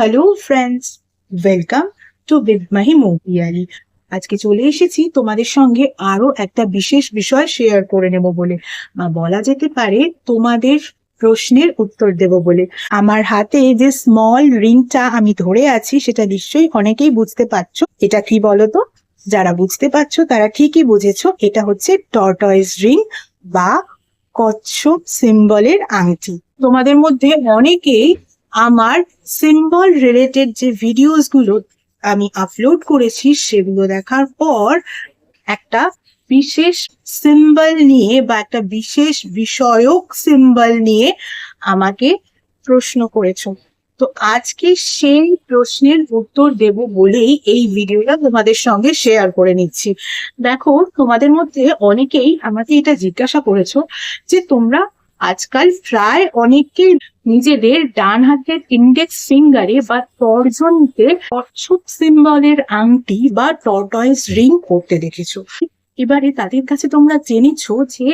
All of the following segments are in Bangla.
হ্যালো ফ্রেন্ডস ওয়েলকাম টু বিদ মাহি মৌপিয়ালি আজকে চলে এসেছি তোমাদের সঙ্গে আরও একটা বিশেষ বিষয় শেয়ার করে নেব বলে। বা বলা যেতে পারে তোমাদের প্রশ্নের উত্তর দেব বলে। আমার হাতে যে স্মল রিংটা আমি ধরে আছি, সেটা নিশ্চয়ই অনেকেই বুঝতে পারছ। এটা কি বলতো? যারা বুঝতে পারছ, তারা ঠিকই বুঝেছ। এটা হচ্ছে টর্টয়েস রিং বা কচ্ছপ সিম্বলের আংটি। তোমাদের মধ্যে অনেকেই আমার সিম্বল রিলেটেড যে ভিডিওসগুলো আমি আপলোড করেছি সেগুলো দেখার পর একটা বিশেষ সিম্বল নিয়ে বা একটা বিশেষ বিষয়ক সিম্বল নিয়ে আমাকে প্রশ্ন করেছ। তো আজকে সেই প্রশ্নের উত্তর দেব বলেই এই ভিডিওটা তোমাদের সঙ্গে শেয়ার করে নিচ্ছি। দেখো, তোমাদের মধ্যে অনেকেই আমাকে এটা জিজ্ঞাসা করেছ যে তোমরা আজকাল প্রায় অনেকেই নিজেদের ডান হাতের ইন্ডেক্স ফিঙ্গারে বা তর্জনীতে কচ্ছপ সিম্বলের আংটি বা টর্টয়েস রিং করতে দেখেছ। এবারে তাদের কাছে তোমরা জেনেছো যে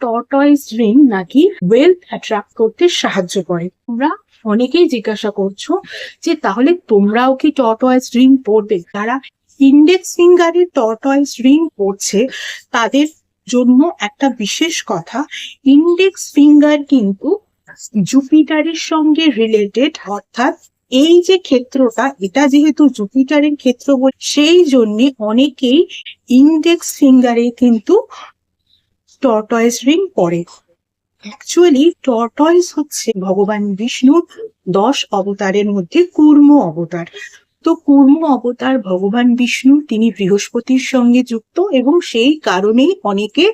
টর্টয়েস রিং নাকি ওয়েলথ অ্যাট্রাক্ট করতে সাহায্য করে। তোমরা অনেকেই জিজ্ঞাসা করছ যে তাহলে তোমরাও কি টর্টয়েস রিং পরবে? যারা ইন্ডেক্স ফিঙ্গারে টর্টয়েস রিং পরছে, তাদের জন্য একটা বিশেষ কথা ইন্ডেক্স ফিঙ্গার কিন্তু জুপিটারের সঙ্গে রিলেটেড অর্থাৎ এই যে ক্ষেত্রটা, এটা যেহেতু জুপিটারের ক্ষেত্র বলে, সেই জন্যে অনেকেই ইন্ডেক্স ফিঙ্গারে কিন্তু টর্টয়েস রিং পরে। অ্যাকচুয়ালি টর্টয়েস হচ্ছে ভগবান বিষ্ণুর দশ অবতারের মধ্যে কুর্ম অবতার। তো কুর্ম অবতার ভগবান বিষ্ণু, তিনি বৃহস্পতির সঙ্গে যুক্ত এবং সেই কারণেই অনেকে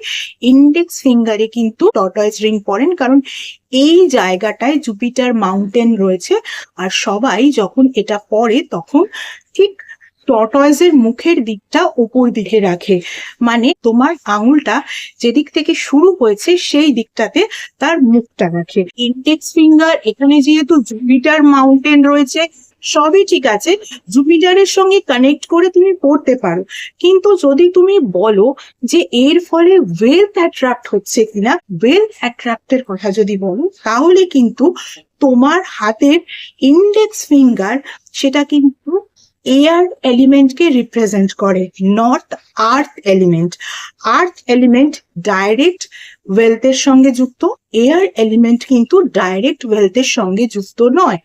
ইন্ডেক্স ফিঙ্গারে কিন্তু টর্টয়েস রিং পরেন, কারণ এই জায়গাটায় জুপিটার মাউন্টেন রয়েছে। আর সবাই যখন এটা পরে, তখন ঠিক টর্টয়েসের মুখের দিকটা ওপর দিকে রাখে। মানে তোমার আঙুলটা যেদিক থেকে শুরু হয়েছে, সেই দিকটাতে তার মুখটা রাখে। ইন্ডেক্স ফিঙ্গার এখানে যেহেতু জুপিটার মাউন্টেন রয়েছে সবই ঠিক আছে। জুপিটারের সঙ্গে কানেক্ট করে তুমি পড়তে পারো। কিন্তু যদি তুমি বলো যে এর ফলে ওয়েলথ অ্যাট্রাক্ট হচ্ছে কিনা ওয়েলথ অ্যাট্রাক্টের কথা যদি বলো, তাহলে কিন্তু তোমার হাতের ইন্ডেক্স ফিঙ্গার সেটা কিন্তু এয়ার এলিমেন্টকে রিপ্রেজেন্ট করে north earth element earth element direct ওয়েলথের সঙ্গে যুক্ত এয়ার এলিমেন্ট কিন্তু ডাইরেক্ট ওয়েলথের সঙ্গে যুক্ত নয়।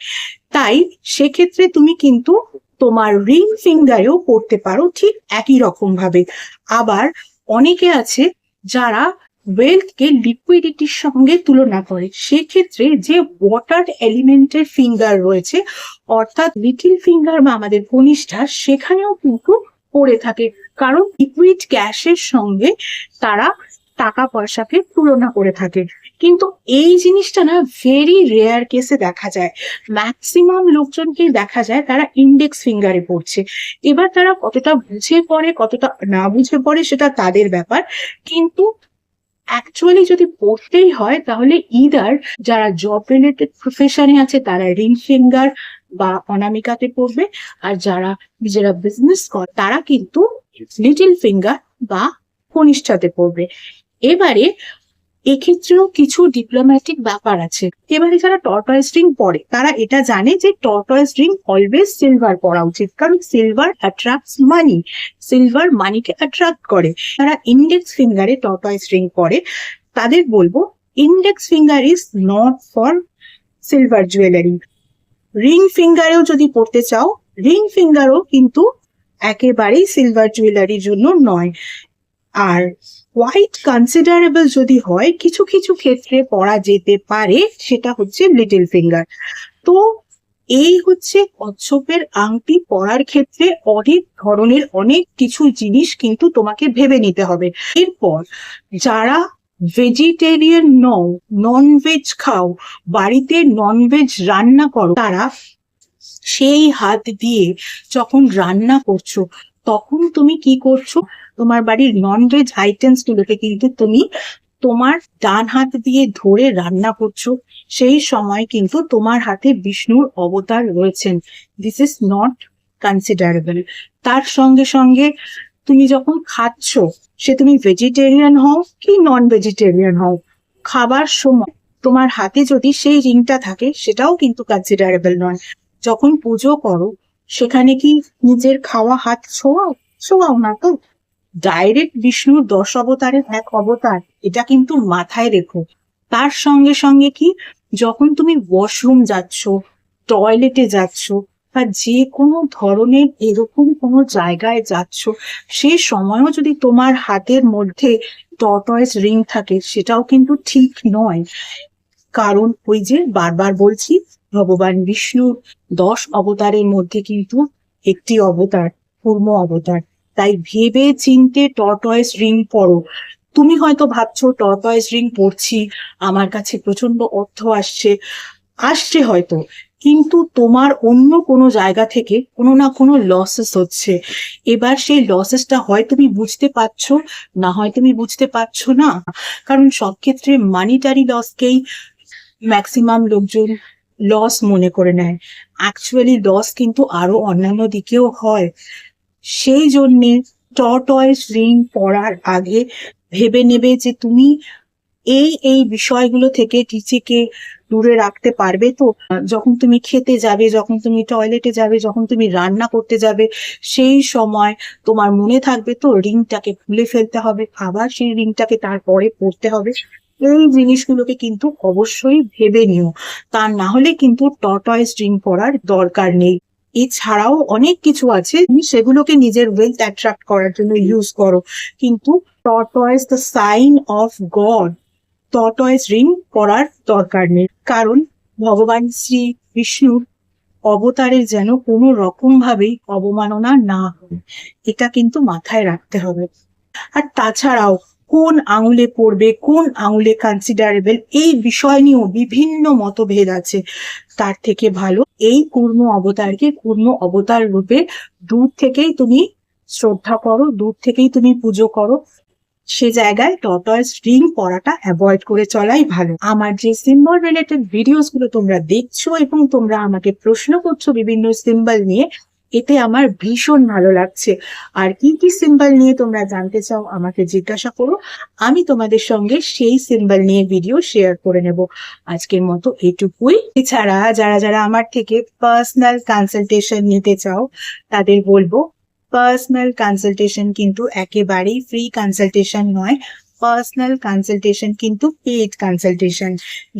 তাই সেক্ষেত্রে তুমি কিন্তু তোমার রিং ফিঙ্গারেও পড়তে পারো ঠিক একই রকম ভাবে আবার অনেকে আছে যারা ওয়েলথকে লিকুইডিটির সঙ্গে তুলনা করে। সেক্ষেত্রে যে ওয়াটার এলিমেন্টের ফিঙ্গার রয়েছে, অর্থাৎ লিটিল ফিঙ্গার বা আমাদের কনিষ্ঠা, সেখানেও কিন্তু পড়ে থাকে। কারণ লিকুইড গ্যাসের সঙ্গে তারা টাকা পয়সাকে তুলনা করে থাকে। কিন্তু এই জিনিসটা না ভেরি রেয়ার কেসে দেখা যায়। ম্যাক্সিমাম লোকজনকেই দেখা যায় তারা ইন্ডেক্স ফিঙ্গারে পড়ছে। এবার তারা কতটা বুঝে পড়ে, কতটা না বুঝে পড়ে সেটা তাদের ব্যাপার। কিন্তু অ্যাকচুয়ালি যদি পড়তেই হয়, তাহলে ইদার যারা জব রিলেটেড প্রফেশনে আছে, তারা রিং ফিঙ্গার বা অনামিকাতে পড়বে, আর যারা নিজেরা বিজনেস কর, তারা কিন্তু লিটিল ফিঙ্গার বা কনিষ্ঠাতে পড়বে। এবারে এক্ষেত্রেও কিছু ডিপ্লোম্যাটিক ব্যাপার আছে। এবারে যারা টর্টয়েস রিং পরে তারা এটা জানে যে টর্টয়েস রিং অলওয়েজ সিলভার পরা উচিত। কারণ সিলভার অ্যাট্রাক্টস মানি সিলভার মানিকে অ্যাট্রাক্ট করে। যারা ইন্ডেক্স ফিঙ্গারে টর্টয়েস রিং পরে তাদের বলব index finger is not for silver jewellery ring ফিঙ্গারেও যদি পড়তে চাও রিং ফিঙ্গারও কিন্তু একেবারেই সিলভার জুয়েলারির জন্য নয়। আর কোয়াইট কনসিডারেবল যদি হয়, কিছু কিছু ক্ষেত্রে পড়া যেতে পারে, সেটা হচ্ছে লিটল ফিঙ্গার তো এই হচ্ছে কচ্ছপের আংটি পড়ার ক্ষেত্রে অনেক ধরনের অনেক কিছু জিনিস কিন্তু তোমাকে ভেবে নিতে হবে। এরপর যারা ভেজিটেরিয়ান নও নন ভেজ খাও, বাড়িতে নন ভেজ রান্না করো, তারা সেই হাত দিয়ে যখন রান্না করছ তখন তুমি কি করছ? তোমার বাড়ির ননভেজ আইটেমস গুলোকে কিন্তু তুমি তোমার ডান হাত দিয়ে ধরে রান্না করছ। সেই সময় কিন্তু তোমার হাতে বিষ্ণুর অবতার রয়েছেন। দিস ইজ নট কনসিডারেবল তার সঙ্গে সঙ্গে তুমি যখন খাচ্ছ, সে তুমি ভেজিটেরিয়ান হও কি নন ভেজিটেরিয়ান হও? খাবার সময় তোমার হাতে যদি সেই রিংটা থাকে, সেটাও কিন্তু কনসিডারেবল নয়। যখন পুজো করো সেখানে কি নিজের খাওয়া হাত ছোঁয়াও? ছোঁয়াও না তো। ডাইরেক্ট বিষ্ণুর দশ অবতারের এক অবতার, এটা কিন্তু মাথায় রেখো। তার সঙ্গে সঙ্গে কি, যখন তুমি ওয়াশরুম যাচ্ছ টয়লেটে যাচ্ছ, বা যে কোনো ধরনের এরকম কোনো জায়গায় যাচ্ছ সেই সময়ও যদি তোমার হাতের মধ্যে টর্টয়েস রিং থাকে, সেটাও কিন্তু ঠিক নয়। কারণ ওই যে বারবার বলছি ভগবান বিষ্ণুর দশ অবতারের মধ্যে কিন্তু একটি অবতার, পূর্ণ অবতার। তাই ভেবে চিনতে টর্টয়েস রিং পরো তুমি হয়তো ভাবছ, টর্টয়েস রিং পরছি আমার কাছে প্রচণ্ড অর্থ আসছে। আসছে হয়তো, কিন্তু তোমার অন্য কোনো জায়গা থেকে কোনো না কোনো লসেস হচ্ছে। এবার সেই লসেসটা হয় তুমি বুঝতে পারছ, না হয় তুমি বুঝতে পারছ না। কারণ সব ক্ষেত্রে মানিটারি লসকেই ম্যাক্সিমাম লোকজন লস মনে করে নেয়। অ্যাকচুয়ালি লস কিন্তু আরও অন্যান্য দিকেও হয়। সেই জন্যে টর্টয়েস রিং পরার আগে ভেবে নেবে যে তুমি এই এই বিষয়গুলো থেকে নিজেকে দূরে রাখতে পারবে তো? যখন তুমি খেতে যাবে, যখন তুমি টয়লেটে যাবে, যখন তুমি রান্না করতে যাবে, সেই সময় তোমার মনে থাকবে তো রিংটাকে খুলে ফেলতে হবে। আবার সেই রিংটাকে তারপরে পড়তে হবে। এই জিনিসগুলোকে কিন্তু অবশ্যই ভেবে নিও। তা না হলে কিন্তু টর্টয়েস রিং পরার দরকার নেই। এছাড়াও অনেক কিছু আছে, তুমি সেগুলোকে নিজের ওয়েলথ অ্যাট্রাক্ট করার জন্য ইউজ করো। কিন্তু tortoise the sign of God tortoise ring পরার দরকার নেই। কারণ ভগবান শ্রী বিষ্ণুর অবতারের যেন কোনো রকম ভাবেই অবমাননা না হয়। এটা কিন্তু মাথায় রাখতে হবে। আর তাছাড়াও কোন আঙুলে পড়বে, কোন আঙুলে কনসিডারেবল এই বিষয় নিয়েও বিভিন্ন মতভেদ আছে। তার থেকে ভালো, এই কূর্ম অবতারকে কূর্ম অবতার রূপে দূর থেকেই তুমি শ্রদ্ধা করো, দূর থেকেই তুমি পুজো করো। সে জায়গায় টর্টয়েস রিং পরাটা অ্যাভয়েড করে চলাই ভালো। আমার যে সিম্বল রিলেটেড ভিডিওসগুলো তোমরা দেখছ এবং তোমরা আমাকে প্রশ্ন করছ বিভিন্ন সিম্বল নিয়ে এতে আমার ভীষণ ভালো লাগছে। আর কি কি সিম্বল নিয়ে তোমরা জানতে চাও আমাকে জিজ্ঞাসা করো, আমি তোমাদের সঙ্গে সেই সিম্বল নিয়ে ভিডিও শেয়ার করে নেব। আজকের মতো এটুকুই। এছাড়া যারা যারা আমার থেকে পার্সোনাল কনসালটেশন নিতে চাও, তাদের বলব পার্সোনাল কনসালটেশন কিন্তু একেবারেই ফ্রি কনসালটেশন নয়। পার্সোনাল কনসালটেশন কিন্তু paid consultation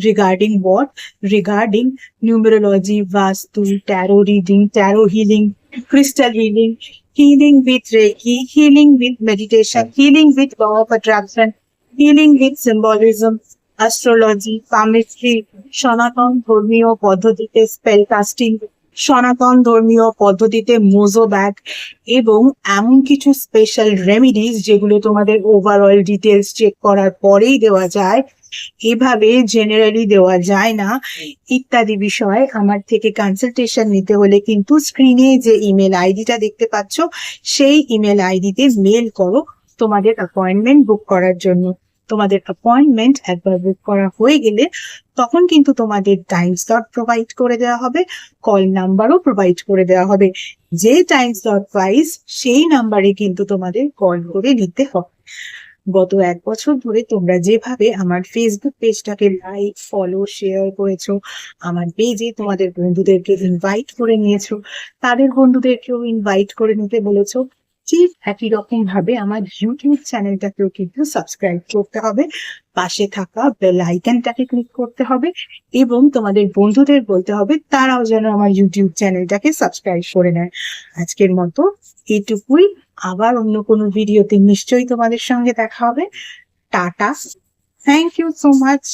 regarding what? Regarding numerology vastu tarot reading tarot healing crystal healing, healing with Reiki, healing with meditation, healing with law of attraction, healing with symbolism, astrology, palmistry, সনাতন ধর্মীয় পদ্ধতিতে স্পেল কাস্টিং সনাতন ধর্মীয় পদ্ধতিতে মোজো ব্যাগ এবং এমন কিছু স্পেশাল রেমিডিস যেগুলো তোমাদের ওভারঅল ডিটেলস চেক করার পরেই দেওয়া যায় এভাবে জেনারেলি দেওয়া যায় না। ইত্যাদি বিষয়ে আমার থেকে কনসালটেশন নিতে হলে কিন্তু স্ক্রিনে যে ইমেল আইডিটা দেখতে পাচ্ছ সেই ইমেল আইডিতে মেল করো তোমাদের অ্যাপয়েন্টমেন্ট বুক করার জন্য। তোমাদের অ্যাপয়েন্টমেন্ট একবার বুক করা হয়ে গেলে তখন কিন্তু তোমাদের টাইম স্লট প্রোভাইড করে দেওয়া হবে কল নাম্বারও প্রোভাইড করে দেওয়া হবে। যে টাইম স্লট ওয়াইজ সেই নাম্বারে কিন্তু তোমাদের কল করে নিতে হবে। গত এক বছর ধরে তোমরা যেভাবে আমার ফেসবুক পেজটাকে লাইক ফলো শেয়ার করেছ, আমার পেজে তোমাদের বন্ধুদেরকে ইনভাইট করে নিয়েছো, তাদের বন্ধুদেরকেও ইনভাইট করে নিতে বলেছ, ঠিক একই রকম ভাবে আমার ইউটিউব চ্যানেলটাকেও কিন্তু সাবস্ক্রাইব করতে হবে, পাশে থাকা বেল আইকনটাকে ক্লিক করতে হবে এবং তোমাদের বন্ধুদের বলতে হবে তারাও যেন আমার ইউটিউব চ্যানেলটাকে সাবস্ক্রাইব করে নেয়। আজকের মতো এইটুকুই আবার অন্য কোনো ভিডিওতে নিশ্চয়ই তোমাদের সঙ্গে দেখা হবে। Tata. Thank you so much